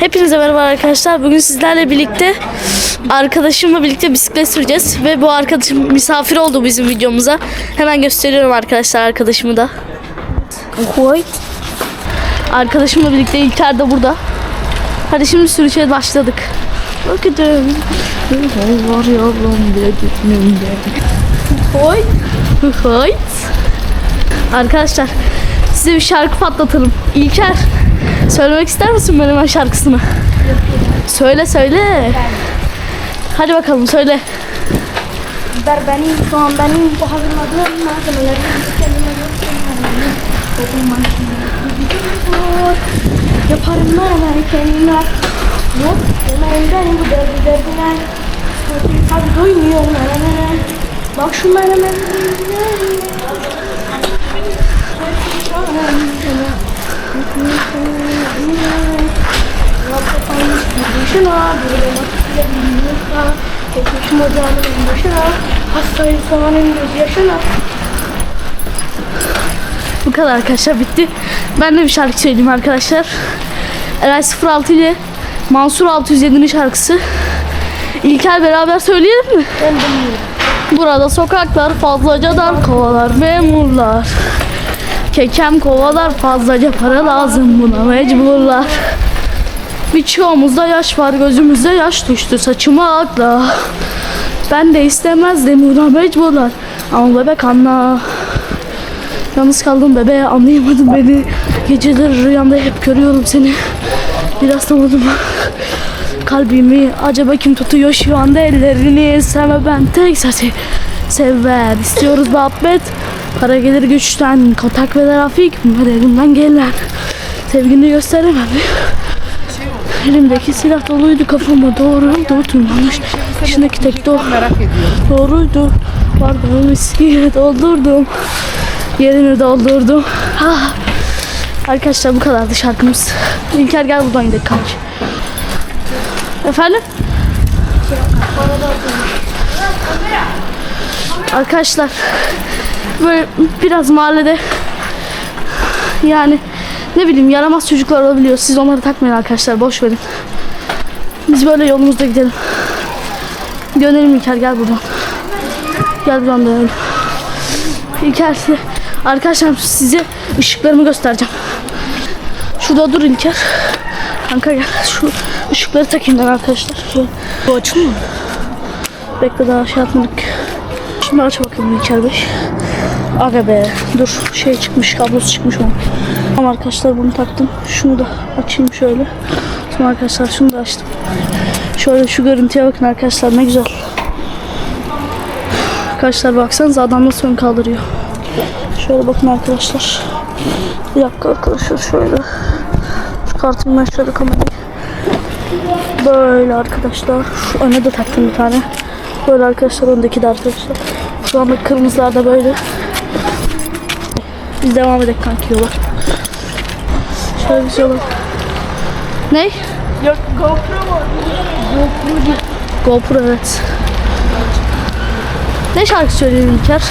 Hepinize merhaba arkadaşlar. Bugün sizlerle birlikte arkadaşımla birlikte bisiklet süreceğiz ve bu arkadaşım misafir oldu bizim videomuza. Hemen gösteriyorum arkadaşlar arkadaşımı da. Hoy. Arkadaşımla birlikte İlker de burada. Hadi şimdi sürüşe başladık. Bakın. Var ya lan bile gitmiyorum Hoy. Hoy. Arkadaşlar size bir şarkı patlatalım. İlker söylemek ister misin Menemen şarkısını? Söyle söyle. Hadi bakalım söyle. Biber benim, soğan benim, bu hazırladığım malzemeleri Yaparım menemen kendime. Yok, benim bu derdi derdine. Tabi doymuyor menemene. Bak şu menemen. Başına, böyle bilmiyorsa, geçmişim ocağımın başına, hastayım soğanın göz yaşına. Bu kadar arkadaşlar bitti. Ben de bir şarkı söyleyeyim arkadaşlar. Eray 06 ile Mansur 607'nin şarkısı. İlker beraber söyleyelim mi? Ben bilmiyorum. Burada sokaklar fazlaca dar kovalar memurlar. Kekem kovalar fazlaca para lazım buna mecburlar. Birçoğumuzda yaş var gözümüzde yaş düştü saçıma akla. Ben de istemezdim buna mecburlar. Ama bebek anla. Yalnız kaldım bebeğe anlayamadın beni. Geceleri rüyamda hep görüyorum seni. Biraz tanıdım. Kalbimi acaba kim tutuyor şu anda ellerini Sevme ben tek sesi Sever istiyoruz muhabbet Para gelir güçten Kontak ve trafik Elimden gelen Sevgini gösteremem Elimdeki silah doluydu kafama doğruydu tüm yanlış İçindeki tek doğru Doğruydu. Bardağımı viskiye doldurdum. Yerini doldurdum. Ah. Arkadaşlar bu kadardı şarkımız. İlker gel buradan gidelim kaç Efendim? Arkadaşlar böyle biraz mahallede yani ne bileyim yaramaz çocuklar olabiliyor. Siz onları takmayın arkadaşlar. Boş verin. Biz böyle yolumuzda gidelim. Dönelim İlker gel buradan. Gel buradan dönelim. İlker size- arkadaşlar size ışıklarımı göstereceğim. Şurada dur İlker. Kanka gel şu ışıkları takayım ben arkadaşlar. Şöyle. Bu açın mı? Bekle daha şey yapmadık. Şimdi aç bakalım İlker Bey. Aga be dur şey çıkmış kablosu çıkmış onun. Tamam arkadaşlar bunu taktım. Şunu da açayım şöyle. Tamam arkadaşlar şunu da açtım. Şöyle şu görüntüye bakın arkadaşlar ne güzel. Arkadaşlar baksanıza adam nasıl ön kaldırıyor. Şöyle bakın arkadaşlar. Bir dakika arkadaşlar şöyle. Çıkartayım ben şöyle kamerayı. Böyle arkadaşlar. Şu öne de taktım bir tane. Böyle arkadaşlar öndeki de arkadaşlar. Şu anda kırmızılar da böyle. Biz devam edelim kanki yola. Şöyle bir şey olur. Ne? Yok GoPro mu? GoPro evet. Ne şarkı söyleyelim İlker?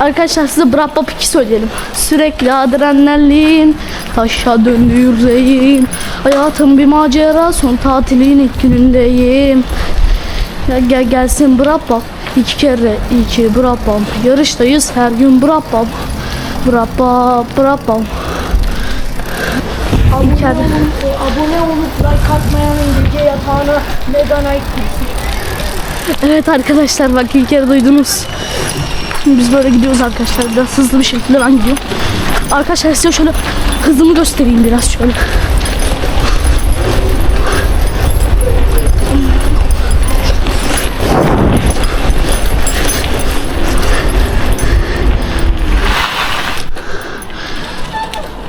Arkadaşlar size Brap Bap 2 söyleyelim. Sürekli adrenalin, taşa döndü yüreğim. Hayatım bir macera, son tatilin ilk günündeyim. Ya gel gelsin Brap Bap. İki kere iki Brap Bap. Yarıştayız her gün Brap Bap. Brap İlker. Abone olup like atmayanın gece yatağına neden ait Evet arkadaşlar bak ilk kere duydunuz. Biz böyle gidiyoruz arkadaşlar. Biraz hızlı bir şekilde ben gidiyorum. Arkadaşlar size şöyle hızımı göstereyim biraz şöyle.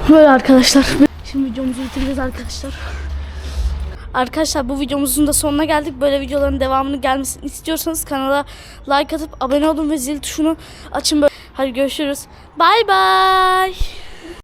Böyle arkadaşlar. Şimdi videomuzu bitireceğiz arkadaşlar. Arkadaşlar bu videomuzun da sonuna geldik. Böyle videoların devamını gelmesini istiyorsanız kanala like atıp abone olun ve zil tuşunu açın. Böyle. Hadi görüşürüz. Bay bay.